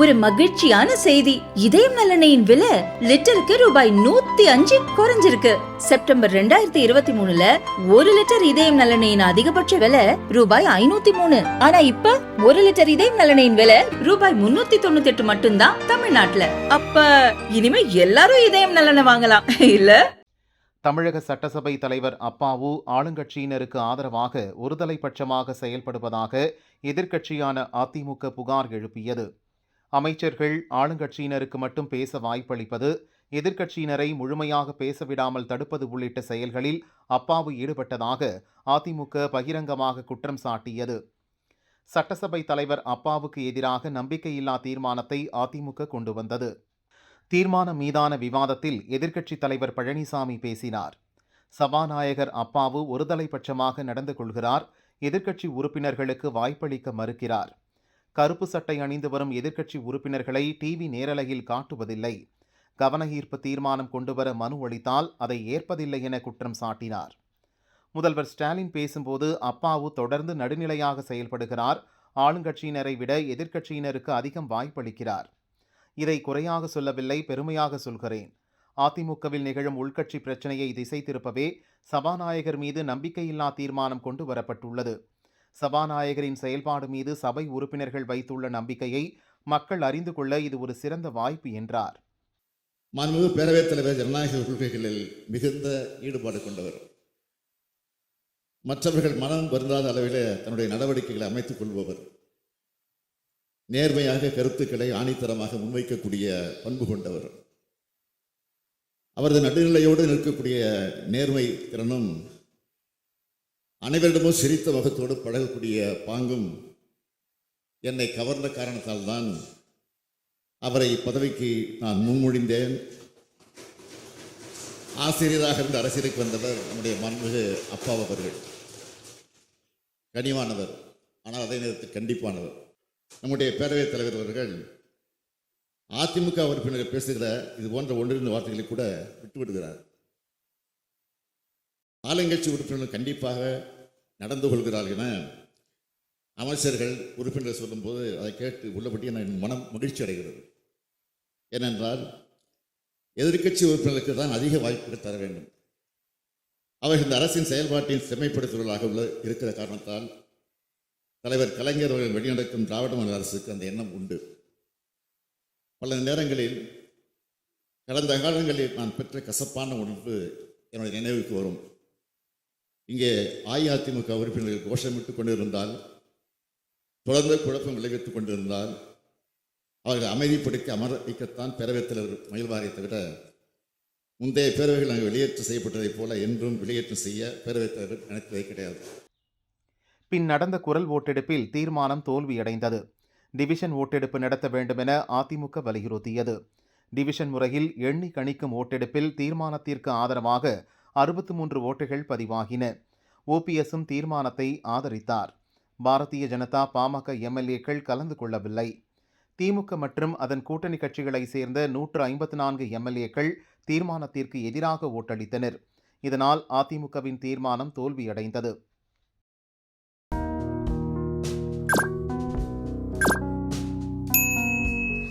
ஒரு மகிழ்ச்சியான செய்தி. இதயம் நலனையின் விலை லிட்டருக்கு ரூபாய் நூத்தி அஞ்சு குறைஞ்சிருக்கு. செப்டம்பர் ரெண்டாயிரத்தி இருபத்தி மூணுல ஒரு லிட்டர் இதயம் நலனையின் அதிகபட்ச விலை ரூபாய் ஐநூத்தி மூணு. ஆனா இப்ப ஒரு லிட்டர் இதயம் நலனையின் விலை ரூபாய் முன்னூத்தி தொண்ணூத்தி எட்டு மட்டும்தான் தமிழ்நாட்டுல. அப்ப இனிமே எல்லாரும் இதயம் நலனை வாங்கலாம் இல்ல? தமிழக சட்டசபை தலைவர் அப்பாவு ஆளுங்கட்சியினருக்கு ஆதரவாக ஒருதலை பட்சமாக செயல்படுவதாக எதிர்க்கட்சியான அதிமுக புகார் எழுப்பியது. அமைச்சர்கள் ஆளுங்கட்சியினருக்கு மட்டும் பேச வாய்ப்பளிப்பது எதிர்க்கட்சியினரை முழுமையாக பேசவிடாமல் தடுப்பது உள்ளிட்ட செயல்களில் அப்பாவு ஈடுபட்டதாக அதிமுக பகிரங்கமாக குற்றம் சாட்டியது. சட்டசபை தலைவர் அப்பாவுக்கு எதிராக நம்பிக்கையில்லா தீர்மானத்தை அதிமுக கொண்டு வந்தது. தீர்மானம் மீதான விவாதத்தில் எதிர்க்கட்சித் தலைவர் பழனிசாமி பேசினார். சபாநாயகர் அப்பாவு ஒருதலைபட்சமாக நடந்து கொள்கிறார் எதிர்க்கட்சி உறுப்பினர்களுக்கு வாய்ப்பளிக்க மறுக்கிறார். கருப்பு சட்டை அணிந்து வரும் எதிர்க்கட்சி உறுப்பினர்களை டிவி நேரலையில் காட்டுவதில்லை. கவனஈர்ப்பு தீர்மானம் கொண்டுவர மனு அளித்தால் அதை ஏற்பதில்லை என குற்றம் சாட்டினார். முதல்வர் ஸ்டாலின் பேசும்போது அப்பாவு தொடர்ந்து நடுநிலையாக செயல்படுகிறார். ஆளுங்கட்சியினரை விட எதிர்க்கட்சியினருக்கு அதிகம் வாய்ப்பளிக்கிறார். இதை குறையாக சொல்லவில்லை பெருமையாக சொல்கிறேன். அதிமுகவில் நிகழும் உள்கட்சி பிரச்சனையை திசை திருப்பவே சபாநாயகர் மீது நம்பிக்கையில்லா தீர்மானம் கொண்டு வரப்பட்டுள்ளது சபாநாயகரின் செயல்பாடு மீது சபை உறுப்பினர்கள் வைத்துள்ள நம்பிக்கையை மக்கள் அறிந்து கொள்ள இது ஒரு சிறந்த வாய்ப்பு என்றார். மாண்புமிகு பேரவைத் தலைவர் ஜனநாயக கொள்கைகளில் மிகுந்த ஈடுபாடு கொண்டவர். மற்றவர்கள் மனம் வருந்தாத அளவில் தன்னுடைய நடவடிக்கைகளை அமைத்துக் கொள்பவர். நேர்மையாக கருத்துக்களை ஆணித்தரமாக முன்வைக்கக்கூடிய பண்பு கொண்டவர். அவரது நடுநிலையோடு நிற்கக்கூடிய நேர்மை திறனும் அனைவரிடமும் சிரித்த முகத்தோடு பழகக்கூடிய பாங்கும் என்னை கவர்ந்த காரணத்தால் தான் அவரை பதவிக்கு நான் முன்மொழிந்தேன். ஆசிரியராக இருந்து அரசியலுக்கு வந்தவர் நம்முடைய மன்மிகு அப்பா அவர்கள். கனிவானவர் ஆனால் அதே நேரத்தில் கண்டிப்பானவர். நம்முடைய பேரவைத் தலைவர் அவர்கள் அதிமுக உறுப்பினர்கள் பேசுகிற இது போன்ற ஒன்றிரண்டு வார்த்தைகளை கூட விட்டுவிடுகிறார். ஆளுங்கட்சி உறுப்பினர்கள் கண்டிப்பாக நடந்து கொள்கிறார்கள் என அமைச்சர்கள் உறுப்பினர்கள் சொல்லும்போது அதை கேட்டு உள்ளபடி என் மனம் மகிழ்ச்சி அடைகிறது. ஏனென்றால் எதிர்க்கட்சி உறுப்பினர்களுக்கு தான் அதிக வாய்ப்புகள் தர வேண்டும். அவர்கள் இந்த அரசின் செயல்பாட்டின் செம்மைப்படுத்துவதாக உள்ள இருக்கிற காரணத்தால் தலைவர் கலைஞர் அவர்கள் வெளிநடக்கும் திராவிட மாநில அரசுக்கு அந்த எண்ணம் உண்டு. பல நேரங்களில் கடந்த காலங்களில் நான் பெற்ற கசப்பான உணர்வு என்னுடைய நினைவுக்கு வரும். இங்கே அஇஅதிமுக உறுப்பினர்கள் கோஷமிட்டுக் கொண்டிருந்தால் தொடர்ந்து குழப்பம் விளைவித்துக் கொண்டிருந்தால் அவர்கள் அமைதிப்படுத்தி அமர வைக்கத்தான் பேரவைத் தலைவர் மயில்வாரியத்தை விட முந்தைய பேரவைகள் நாங்கள் வெளியேற்றம் செய்யப்பட்டதைப் போல என்றும் வெளியேற்றம் செய்ய பேரவைத் தலைவர் நினைத்ததே கிடையாது. பின் நடந்த குரல் ஓட்டெடுப்பில் தீர்மானம் தோல்வியடைந்தது. டிவிஷன் ஓட்டெடுப்பு நடத்த வேண்டுமென அதிமுக வலியுறுத்தியது. டிவிஷன் முறையில் எண்ணி கணிக்கும் ஓட்டெடுப்பில் தீர்மானத்திற்கு ஆதரவாக அறுபத்து மூன்று ஓட்டுகள் பதிவாகின. ஓபிஎஸும் தீர்மானத்தை ஆதரித்தார். பாரதிய ஜனதா பாமக எம்எல்ஏக்கள் கலந்து கொள்ளவில்லை. திமுக மற்றும் அதன் கூட்டணி கட்சிகளைச் சேர்ந்த நூற்று ஐம்பத்து நான்கு எம்எல்ஏக்கள் தீர்மானத்திற்கு எதிராக ஓட்டளித்தனர். இதனால் அதிமுகவின் தீர்மானம் தோல்வியடைந்தது.